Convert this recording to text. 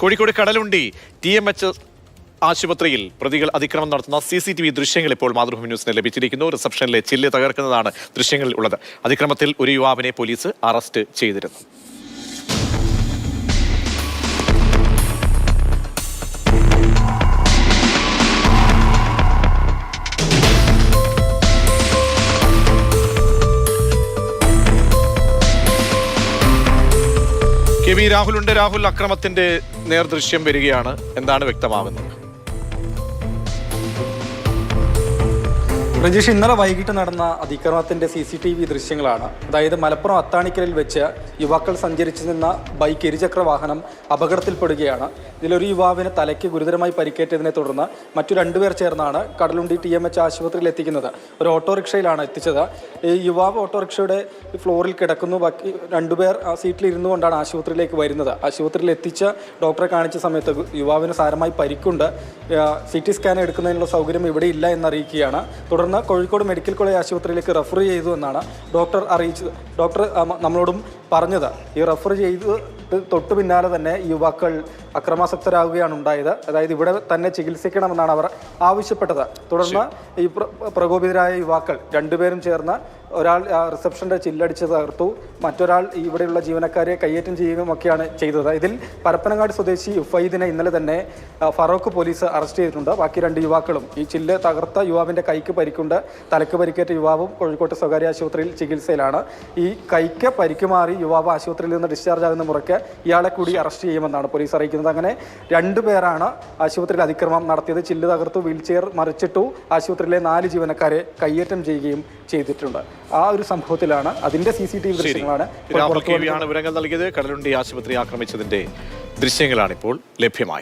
Kozhikode Kadalundi T M H ആശുപത്രിയിൽ പ്രതികൾ അതിക്രമം നടത്തുന്ന സി സി ടി വി ദൃശ്യങ്ങൾ ഇപ്പോൾ മാതൃഭൂമി ന്യൂസിന് ലഭിച്ചിരിക്കുന്നു. റിസപ്ഷനിലെ ചില്ല് തകർക്കുന്നതാണ് ദൃശ്യങ്ങളിൽ ഉള്ളത് അതിക്രമത്തിൽ ഒരു യുവാവിനെ പോലീസ് അറസ്റ്റ് ചെയ്തിരുന്നു. കെ വി രാഹുലുണ്ട്. രാഹുൽ അക്രമത്തിന്റെ നേർദൃശ്യം വരികയാണ്. എന്താണ് വ്യക്തമാകുന്നത് രജീഷ് ഇന്നലെ വൈകിട്ട് നടന്ന അതിക്രമത്തിന്റെ സി സി ടി വി ദൃശ്യങ്ങളാണ്. അതായത് മലപ്പുറം അത്താണിക്കലിൽ വെച്ച് യുവാക്കൾ സഞ്ചരിച്ചു നിന്ന ബൈക്ക് ഇരുചക്ര വാഹനം അപകടത്തിൽപ്പെടുകയാണ്. ഇതിലൊരു യുവാവിന് തലയ്ക്ക് ഗുരുതരമായി പരിക്കേറ്റതിനെ തുടർന്ന് മറ്റു രണ്ടുപേർ ചേർന്നാണ് കടലുണ്ടി ടി എം എച്ച് ആശുപത്രിയിൽ എത്തിക്കുന്നത്. ഒരു ഓട്ടോറിക്ഷയിലാണ് എത്തിച്ചത്. ഈ യുവാവ് ഓട്ടോറിക്ഷയുടെ ഫ്ലോറിൽ കിടക്കുന്നു. ബാക്കി രണ്ടുപേർ ആ സീറ്റിൽ ഇരുന്നു കൊണ്ടാണ് ആശുപത്രിയിലേക്ക് വരുന്നത്. ആശുപത്രിയിൽ എത്തിച്ച ഡോക്ടറെ കാണിച്ച സമയത്ത് യുവാവിന് സാരമായി പരിക്കുണ്ട്. സി ടി സ്കാൻ എടുക്കുന്നതിനുള്ള സൗകര്യം ഇവിടെ ഇല്ല എന്നറിയിക്കുകയാണ്. തുടർന്ന് കോഴിക്കോട് മെഡിക്കൽ കോളേജ് ആശുപത്രിയിലേക്ക് റെഫർ ചെയ്തു എന്നാണ് ഡോക്ടർ അറിയിച്ചത്. ഡോക്ടർ നമ്മളോടും പറഞ്ഞത്. ഈ റെഫർ ചെയ്ത് തൊട്ടു പിന്നാലെ തന്നെ യുവാക്കൾ അക്രമാസക്തരാകുകയാണ് ഉണ്ടായത് അതായത് ഇവിടെ തന്നെ ചികിത്സിക്കണമെന്നാണ് അവർ ആവശ്യപ്പെട്ടത്. തുടർന്ന് ഈ പ്രകോപിതരായ യുവാക്കൾ രണ്ടുപേരും ചേർന്ന് ഒരാൾ റിസപ്ഷന്റെ ചില്ലടിച്ച് തകർത്തു. മറ്റൊരാൾ ഇവിടെയുള്ള ജീവനക്കാരെ കയ്യേറ്റം ചെയ്യുകയും ഒക്കെയാണ് ചെയ്തത്. ഇതിൽ പരപ്പനങ്ങാട് സ്വദേശി ഉഫൈദിനെ ഇന്നലെ തന്നെ ഫറോക്ക് പോലീസ് അറസ്റ്റ് ചെയ്തിട്ടുണ്ട്. ബാക്കി രണ്ട് യുവാക്കളും ഈ ചില്ല് തകർത്ത യുവാവിന്റെ കൈക്ക് പരിക്കുണ്ട്. തലക്ക് പരിക്കേറ്റ യുവാവും കോഴിക്കോട്ട് സ്വകാര്യ ആശുപത്രിയിൽ ചികിത്സയിലാണ്. ഈ കൈക്ക് പരിക്ക് മാറി യുവാവ് ആശുപത്രിയിൽ നിന്ന് ഡിസ്ചാർജ് ആകുന്ന മുറയ്ക്ക് ഇയാളെ കൂടി അറസ്റ്റ് ചെയ്യുമെന്നാണ് പോലീസ് അറിയിക്കുന്നത്. അങ്ങനെ രണ്ടു പേരാണ് ആശുപത്രിയിൽ അതിക്രമം നടത്തിയത്. ചില്ല് തകർത്തു വീൽചെയർ മറിച്ചിട്ടു ആശുപത്രിയിലെ നാല് ജീവനക്കാരെ കയ്യേറ്റം ചെയ്യുകയും ചെയ്തിട്ടുണ്ട്. ആ ഒരു സംഭവത്തിലാണ് അതിന്റെ സി സി ടി വി ദൃശ്യങ്ങളാണ് വിവരങ്ങൾ നൽകിയത്. കടലുണ്ടി ആശുപത്രി ആക്രമിച്ചതിന്റെ ദൃശ്യങ്ങളാണ് ഇപ്പോൾ ലഭ്യമായത്